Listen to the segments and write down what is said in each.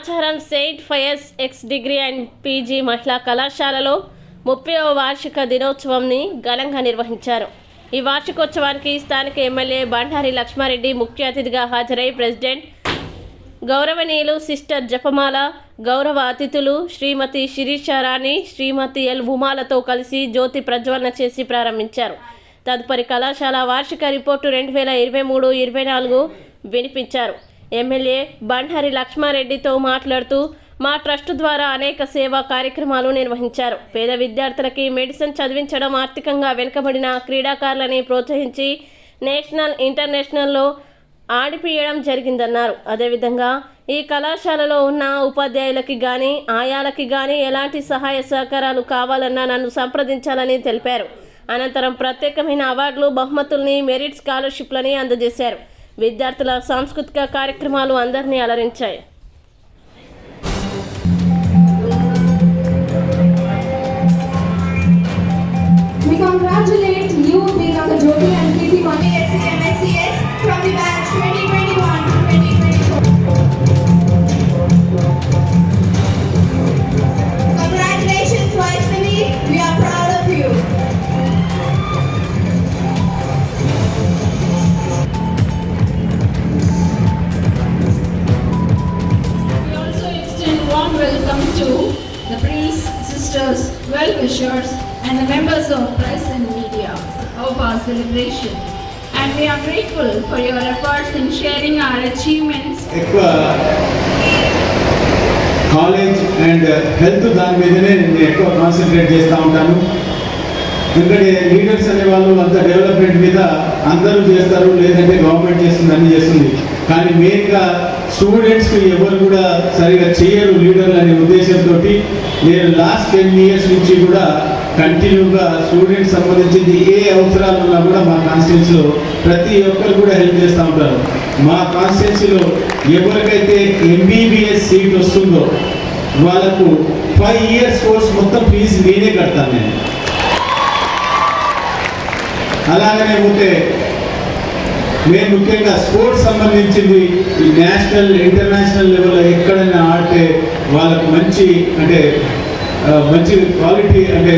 Nacharam saint Pius X degree and PG మహిళా కళాశాలలో ముప్పైవ వార్షిక దినోత్సవంని ఘనంగా నిర్వహించారు. ఈ వార్షికోత్సవానికి స్థానిక ఎమ్మెల్యే బండారి లక్ష్మారెడ్డి ముఖ్య అతిథిగా హాజరై ప్రెసిడెంట్ గౌరవనీయులు సిస్టర్ జపమాల గౌరవ అతిథులు శ్రీమతి శిరీష రాణి శ్రీమతి ఎల్ ఉమాలతో కలిసి జ్యోతి ప్రజ్వలన చేసి ప్రారంభించారు. తదుపరి కళాశాల వార్షిక రిపోర్టు రెండు వేల ఇరవై మూడు ఇరవై నాలుగు వినిపించారు. ఎమ్మెల్యే బండారి లక్ష్మారెడ్డితో మాట్లాడుతూ మా ట్రస్ట్ ద్వారా అనేక సేవా కార్యక్రమాలు నిర్వహించారు. పేద విద్యార్థులకి మెడిసిన్ చదివించడం ఆర్థికంగా వెనుకబడిన క్రీడాకారులని ప్రోత్సహించి నేషనల్ ఇంటర్నేషనల్లో ఆడిపియడం జరిగిందన్నారు. అదేవిధంగా ఈ కళాశాలలో ఉన్న ఉపాధ్యాయులకి కానీ ఆయాలకి కానీ ఎలాంటి సహాయ సహకారాలు కావాలన్నా నన్ను సంప్రదించాలని తెలిపారు. అనంతరం ప్రత్యేకమైన అవార్డులు బహుమతుల్ని మెరిట్ స్కాలర్షిప్లని అందజేశారు. విద్యార్థుల సాంస్కృతిక కార్యక్రమాలు అందరినీ అలరించాయి. Sisters, well-wishers, and the members of press and media of our celebration. And we are grateful for your efforts in sharing our achievements college and health దాని మీదనే నేను ఎక్కువ కాన్సన్ట్రేట్ చేస్తూ ఉంటాను ఎందుకంటే లీడర్స్ అనే వాళ్ళు అంత డెవలప్మెంట్ మీద అందరూ చేస్తారు లేదంటే గవర్నమెంట్ చేస్తుంది అన్ని చేస్తుంది కానీ మెయిన్గా స్టూడెంట్స్కి ఎవరు కూడా సరిగా చేయరు లీడర్లు అనే ఉద్దేశంతో నేను లాస్ట్ టెన్ ఇయర్స్ నుంచి కూడా కంటిన్యూగా స్టూడెంట్స్ సంబంధించింది ఏ అవసరాలు ఉన్నా కూడా మా కాన్స్టిట్యూన్సీలో ప్రతి ఒక్కరు కూడా హెల్ప్ చేస్తూ ఉంటారు. మా కాన్స్టిట్యూన్సీలో ఎవరికైతే ఎంబీబీఎస్ సీట్ వస్తుందో వాళ్ళకు ఫైవ్ ఇయర్స్ కోర్స్ మొత్తం ఫీజు నేనే కడతాను నేను. అలాగనే పోతే నేను ముఖ్యంగా స్పోర్ట్స్ సంబంధించింది ఈ నేషనల్ ఇంటర్నేషనల్ లెవెల్లో ఎక్కడైనా ఆడితే వాళ్ళకు మంచి అంటే మంచి క్వాలిటీ అంటే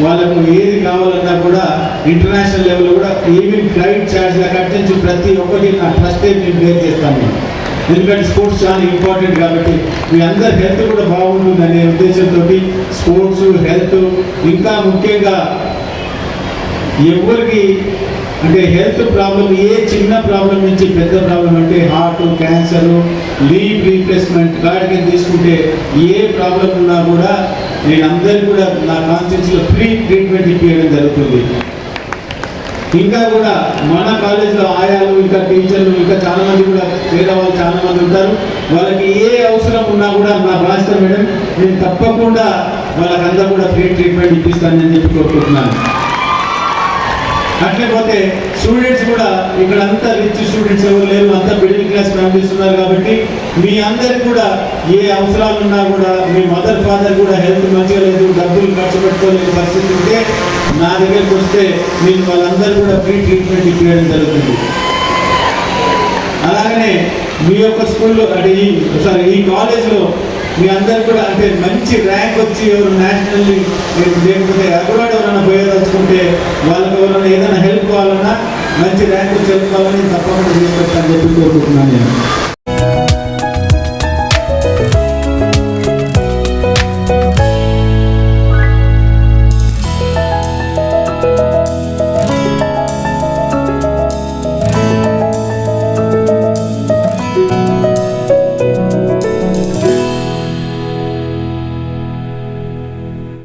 వాళ్ళకు ఏది కావాలన్నా కూడా ఇంటర్నేషనల్ లెవెల్లో కూడా ఈవెన్ ఫ్లైట్ ఛార్జ్ కట్ నుంచి ప్రతి ఒక్కటి నా ట్రస్ట్ నేను పే చేస్తాను. ఎందుకంటే స్పోర్ట్స్ చాలా ఇంపార్టెంట్ కాబట్టి మీ అందరి హెల్త్ కూడా బాగుంటుంది అనే ఉద్దేశంతో స్పోర్ట్స్ హెల్త్ ఇంకా ముఖ్యంగా ఎవరికి అంటే హెల్త్ ప్రాబ్లం ఏ చిన్న ప్రాబ్లం నుంచి పెద్ద ప్రాబ్లం అంటే హార్ట్ క్యాన్సర్ లీవ్ రీప్లేస్మెంట్ గాడికి తీసుకుంటే ఏ ప్రాబ్లం ఉన్నా కూడా నేను అందరికీ కూడా నా కాన్స్టిట్యూన్సీలో ఫ్రీ ట్రీట్మెంట్ ఇప్పించడం జరుగుతుంది. ఇంకా కూడా మన కాలేజీలో ఆయాలు ఇంకా టీచర్లు ఇంకా చాలామంది కూడా వేరే వాళ్ళు చాలా మంది ఉంటారు. వాళ్ళకి ఏ అవసరం ఉన్నా కూడా నా బాధ్యత మేడం నేను తప్పకుండా వాళ్ళకంతా కూడా ఫ్రీ ట్రీట్మెంట్ ఇప్పిస్తానని చెప్పి కోరుకుంటున్నాను. అట్లేకపోతే స్టూడెంట్స్ కూడా ఇక్కడ అంతా రిచ్ స్టూడెంట్స్ ఎవరు లేరు అంతా మిడిల్ క్లాస్ ఫ్యామిలీస్ ఉన్నారు కాబట్టి మీ అందరికి కూడా ఏ అవసరాలు ఉన్నా కూడా మీ మదర్ ఫాదర్ కూడా హెల్త్ మంచిగా లేదు డబ్బులు ఖర్చు పెట్టుకోలేని పరిస్థితి ఉంటే నా దగ్గరికి వస్తే నేను వాళ్ళందరూ కూడా ఫ్రీ ట్రీట్మెంట్ ఇప్పించడం జరుగుతుంది. అలాగనే మీ యొక్క స్కూల్లో అంటే ఈ సారీ ఈ కాలేజ్లో మీ అందరు కూడా అంటే మంచి ర్యాంక్ వచ్చి ఎవరు నేషనల్ లేకపోతే అబ్రాడ్ ఎవరైనా పోయేదలుచుకుంటే వాళ్ళకి ఎవరైనా ఏదైనా హెల్ప్ కావాలన్నా మంచి ర్యాంక్ వచ్చి హెల్ప్ కావాలని తప్పకుండా తీసుకొస్తానని చెప్పి కోరుకుంటున్నాను నేను.